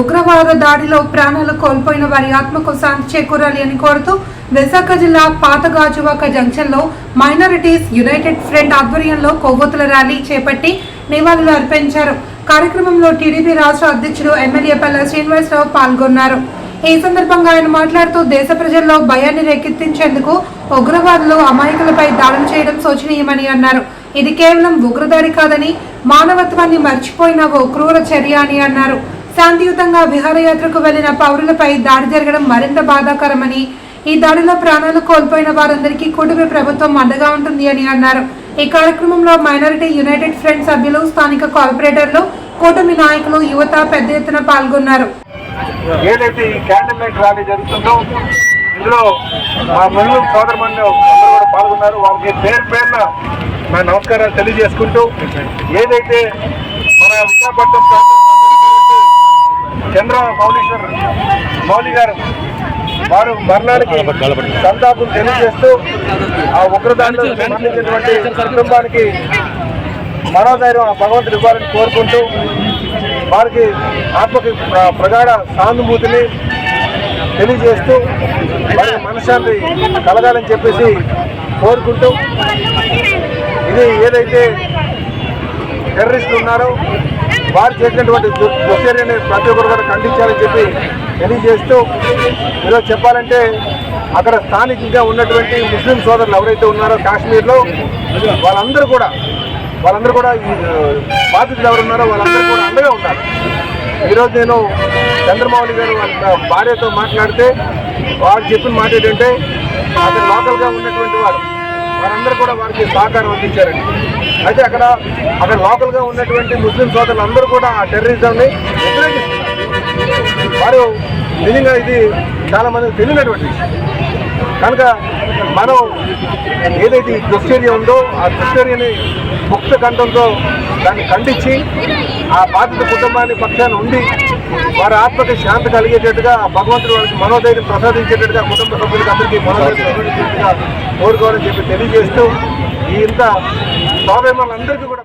ఉగ్రవాద దాడిలో ప్రాణాలు కోల్పోయిన వారి ఆత్మకు శాంతి చేకూరాలి అని కోరుతూ విశాఖ జిల్లా పాతగాజువాక జంక్షన్లో మైనారిటీస్ యునైటెడ్ ఫ్రంట్ ఆధ్వర్యంలో కొవ్వొత్తుల ర్యాలీ చేపట్టి నివాళులు అర్పించారు. కార్యక్రమంలో టీడీపీ రాష్ట్ర అధ్యక్షుడు ఎమ్మెల్యే పల్ల శ్రీనివాసరావు పాల్గొన్నారు. ఈ సందర్భంగా ఆయన మాట్లాడుతూ దేశ ప్రజల్లో భయాన్ని రేకెత్తించేందుకు ఉగ్రవాదులు అమాయకులపై దాడులు చేయడం శోచనీయమని అన్నారు. ఇది కేవలం ఉగ్రదాడి కాదని మానవత్వాన్ని మర్చిపోయిన ఓ క్రూర చర్య అని అన్నారు. శాంతియుతంగా విహారయాత్రకు వెళ్ళిన పౌరులపై దాడి జరగడం మరింత బాధాకరమని ఈ దాడిలో ప్రాణాలు కోల్పోయిన వారందరికీ కూటమి ప్రభుత్వం అండగా ఉంటుంది అని అన్నారు. ఈ కార్యక్రమంలో మైనారిటీ యునైటెడ్ ఫ్రంట్ సభ్యులు స్థానిక కార్పొరేటర్లు కూటమి నాయకులు యువత పెద్ద ఎత్తున పాల్గొన్నారు. ఏదైతే ఈ క్యాండిల్ ర్యాలీ జరుగుతుందో ఇందులో మా ముస్లిం సోదరుమణులు అందరూ కూడా పాల్గొన్నారు. వాళ్ళకి పేరు పేరున నా నమస్కారాలు తెలియజేసుకుంటూ ఏదైతే మన విశాఖపట్నం ప్రాంతం మౌలీశ్వర్ మౌలి గారు వారు మరణానికి సంతాపం తెలియజేస్తూ ఆ ఉగ్రదాడిలో సంబంధించినటువంటి కుటుంబానికి మనోధైర్యం ఆ భగవంతుడు ఇవ్వాలని కోరుకుంటూ వారికి ఆత్మకి ప్రగాఢ సానుభూతిని తెలియజేస్తూ వారి మనశ్శాంతి కలగాలని చెప్పేసి కోరుకుంటూ ఇది ఏదైతే టెర్రరిస్టులు ఉన్నారో వారు చేసినటువంటి దుశ్చర్యని ప్రతి ఒక్కరు కూడా ఖండించాలని చెప్పి తెలియజేస్తూ ఈరోజు చెప్పాలంటే అక్కడ స్థానికంగా ఉన్నటువంటి ముస్లిం సోదరులు ఎవరైతే ఉన్నారో కాశ్మీర్లో వాళ్ళందరూ కూడా వాళ్ళందరూ కూడా ఈ బాధితులు ఎవరు ఉన్నారో వాళ్ళందరూ కూడా అండగా ఉన్నారు ఈరోజు నేను చంద్రమౌళి గారు వాళ్ళ భార్యతో మాట్లాడితే వారు చెప్పిన మాట ఏంటంటే అతను లోకల్గా ఉన్నటువంటి వారు వారందరూ కూడా వారికి సహకారం అందించారండి. అయితే అక్కడ అక్కడ లోకల్గా ఉన్నటువంటి ముస్లిం సోదరులు అందరూ కూడా ఆ టెర్రరిజంని వ్యతిరేకిస్తున్నారు వారు నిజంగా ఇది చాలా మంది తెలియనటువంటి కనుక మనం ఏదైతే ఈ దుశ్చర్య ఉందో ఆ దుశ్చర్యని ముక్త కంఠంతో దాన్ని ఖండించి ఆ బాధిత కుటుంబాన్ని పక్షాన్ని ఉండి వారి ఆత్మకి శాంతి కలిగేటట్టుగా భగవంతుడు వారికి మనోధైర్యం ప్రసాదించేటట్టుగా కుటుంబ సభ్యులకు అందరికీ మనోధైర్యం కోరుకోవాలని చెప్పి తెలియజేస్తూ ఈ ఇంత బాబాయ్ మనందరికీ కూడా